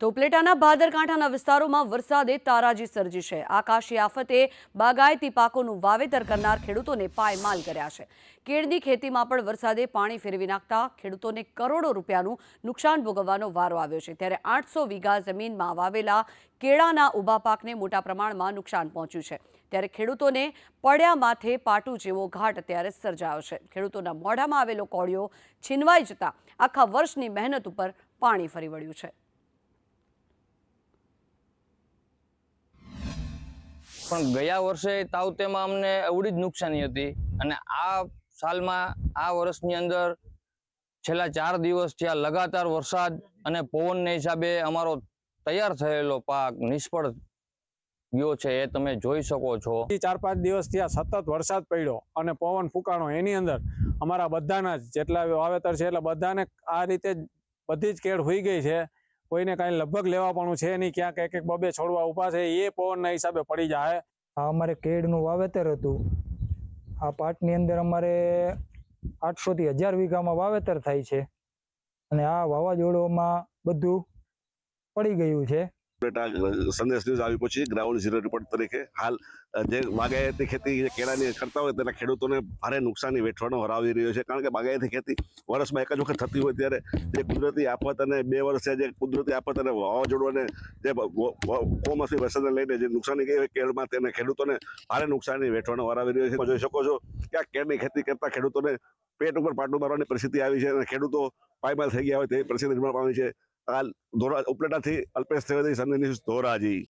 તો ઉપલેટાના ભાદરકાંઠાના વિસ્તારોમાં વરસાદે તારાજી સર્જી છે. આકાશી આફતે બાગાયતી પાકોનું વાવેતર કરનાર ખેડૂતોને પાયમાલ કર્યા છે. કેળની ખેતીમાં પણ વરસાદે પાણી ફેરવી નાખતા ખેડૂતોને કરોડો રૂપિયાનું નુકસાન ભોગવવાનો વારો આવ્યો છે. ત્યારે આઠસો વીઘા જમીનમાં વાવેલા કેળાના ઊભા પાકને મોટા પ્રમાણમાં નુકસાન પહોંચ્યું છે. ત્યારે ખેડૂતોને પડ્યા માથે પાટું જેવો ઘાટ અત્યારે સર્જાયો છે. ખેડૂતોના મોઢામાં આવેલો કોળિયો છીનવાઈ જતા આખા વર્ષની મહેનત ઉપર પાણી ફરી વળ્યું છે. પણ ગયા વર્ષે તાવતેમાં અમને એવડી જ નુકસાની હતી અને આ સાલમાં, આ વર્ષની અંદર છેલ્લા ચાર દિવસ ત્યાં લગાતાર વરસાદ અને પવનને હિસાબે અમારો તૈયાર થયેલો પાક નિષ્ફળ ગયો છે એ તમે જોઈ શકો છો. ચાર પાંચ દિવસ ત્યાં સતત વરસાદ પડ્યો અને પવન ફૂંકાણો એની અંદર અમારા બધાના જેટલા વાવેતર છે એટલે બધાને આ રીતે બધી જ કેળ હોઈ ગઈ છે. કોઈને કાંઈ લગભગ લેવાપણું છે નહીં, ક્યાંક એક એક બબે છોડવા ઊભા છે, એ પવનના હિસાબે પડી જાય. આ અમારે કેળનું વાવેતર હતું. આ પાટની અંદર અમારે આઠસોથી હજાર વીઘામાં વાવેતર થાય છે. અને આ વાવાઝોડોમાં બધું પડી ગયું છે. સંદેશ ન્યૂઝ આવી પહોંચી ગ્રાઉન્ડ ઝીરો રિપોર્ટ તરીકે. હાલ જે બાગાયતી ખેતી કેળાની કરતા હોય તેના ખેડૂતોને ભારે નુકસાની વેઠવાનો હરાવી રહ્યો છે. કારણ કે બાગાયતી ખેતી વર્ષમાં એક જ વખત થતી હોય ત્યારે જે કુદરતી આફત અને બે વર્ષે જે કુદરતી આફત અને વાવાઝોડું અને જે કોમસી વરસાદને લઈને જે નુકસાની ગઈ હોય કેળમાં તેને ખેડૂતોને ભારે નુકસાની વેઠવાનો હરાવી રહ્યો છે. જોઈ શકો છો કે આ કેળની ખેતી કરતા ખેડૂતોને પેટ ઉપર પાટું મારવાની પરિસ્થિતિ આવી છે અને ખેડૂતો પાયમાલ થઈ ગયા હોય તેવી પરિસ્થિતિ નિર્માણ પામી છે. હાલ ધોરા ઉપલેટાથી અલ્પેશ ત્રિવેદી સંદેશ ધોરાજી